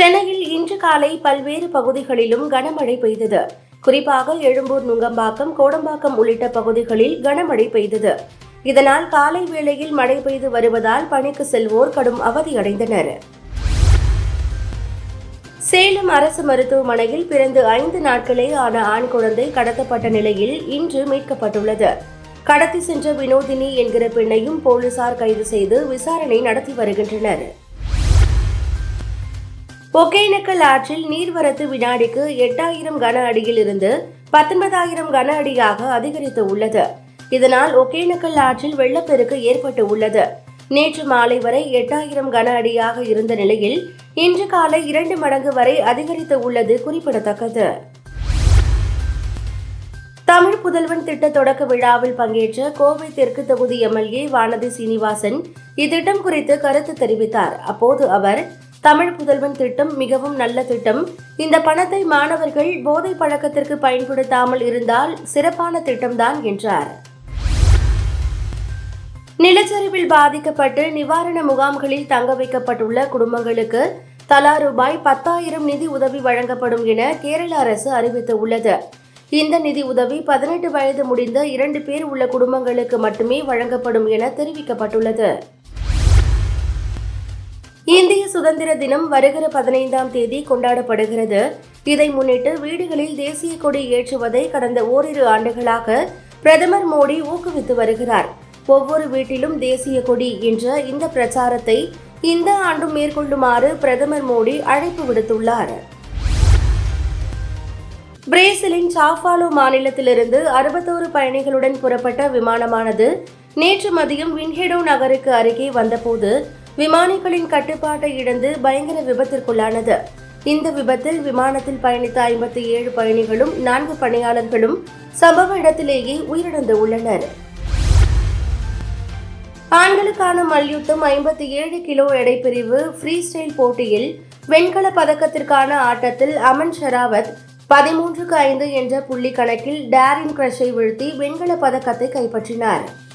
சென்னையில் இன்று காலை பல்வேறு பகுதிகளிலும் கனமழை பெய்தது. குறிப்பாக எழும்பூர் நுங்கம்பாக்கம் கோடம்பாக்கம் உள்ளிட்ட பகுதிகளில் கனமழை பெய்தது. இதனால் காலை வேளையில் மழை பெய்து வருவதால் பணிக்கு செல்வோர் கடும் அவதியடைந்தனர். சேலம் அரசு மருத்துவமனையில் பிறந்து ஐந்து நாட்களே ஆன ஆண் குழந்தை கடத்தப்பட்ட நிலையில் இன்று மீட்கப்பட்டுள்ளது. கடத்தி சென்ற வினோதினி என்கிற பெண்ணையும் போலீசார் கைது செய்து விசாரணை நடத்தி வருகின்றனர். ஒகேனக்கல் ஆற்றில் நீர்வரத்து வினாடிக்கு எட்டாயிரம் கன அடியில் இருந்து பத்தொன்பதாயிரம் கன அடியாக அதிகரித்து உள்ளது. இதனால் ஒகேனக்கல் ஆற்றில் வெள்ளப்பெருக்கு ஏற்பட்டு உள்ளது. நேற்று மாலை வரை எட்டாயிரம் கன அடியாக இருந்த நிலையில் இன்று காலை இரண்டு மடங்கு வரை அதிகரித்து உள்ளது குறிப்பிடத்தக்கது. தமிழ் புதல்வன் திட்ட தொடக்க விழாவில் பங்கேற்ற கோவை தெற்கு தொகுதி எம்எல்ஏ வானதி சீனிவாசன் இத்திட்டம் குறித்து கருத்து தெரிவித்தார். அப்போது அவர் தமிழ் புதல்வன் திட்டம் மிகவும் நல்ல திட்டம். இந்த பணத்தை மாணவர்கள் போதை பழக்கத்திற்கு பயன்படுத்தாமல் இருந்தால் சிறப்பான திட்டம்தான் என்றார். நிலச்சரிவில் பாதிக்கப்பட்டு நிவாரண முகாம்களில் தங்க வைக்கப்பட்டுள்ள குடும்பங்களுக்கு தலா ரூபாய் பத்தாயிரம் நிதி உதவி வழங்கப்படும் என கேரள அரசு அறிவித்துள்ளது. இந்த நிதி உதவி பதினெட்டு வயது முடிந்த இரண்டு பேர் உள்ள குடும்பங்களுக்கு மட்டுமே வழங்கப்படும் என தெரிவிக்கப்பட்டுள்ளது. இந்திய சுதந்திர தினம் வருகிற பதினைந்தாம் தேதி கொண்டாடப்படுகிறது. இதை முன்னிட்டு வீடுகளில் தேசிய கொடி ஏற்றுவதை கடந்த ஓரிரு ஆண்டுகளாக பிரதமர் மோடி ஊக்குவித்து வருகிறார். ஒவ்வொரு வீட்டிலும் தேசிய கொடி என்ற இந்த பிரச்சாரத்தை இந்த ஆண்டும் மேற்கொள்ளுமாறு பிரதமர் மோடி அழைப்பு விடுத்துள்ளார். பிரேசிலின் சாஃபாலோ மாநிலத்திலிருந்து அறுபத்தோரு பயணிகளுடன் புறப்பட்ட விமானமானது நேற்று மதியம் வின்ஹெடோ நகருக்கு அருகே வந்தபோது விமானிகளின் கட்டுப்பாட்டை இழந்து பயங்கர விபத்திற்குள்ளானது. இந்த விபத்தில் விமானத்தில் பயணித்த ஐம்பத்தி ஏழு பயணிகளும் நான்கு பணியாளர்களும் சம்பவ இடத்திலேயே உயிரிழந்து உள்ளனர். ஆண்களுக்கான மல்யுத்தம் ஐம்பத்தி ஏழு கிலோ எடை பிரிவு ஃப்ரீ ஸ்டைல் போட்டியில் வெண்கல பதக்கத்திற்கான ஆட்டத்தில் அமன் ஷெராவத் பதிமூன்றுக்கு ஐந்து என்ற புள்ளி கணக்கில் டேரின் கிரஷை வீழ்த்தி வெண்கல பதக்கத்தை கைப்பற்றினார்.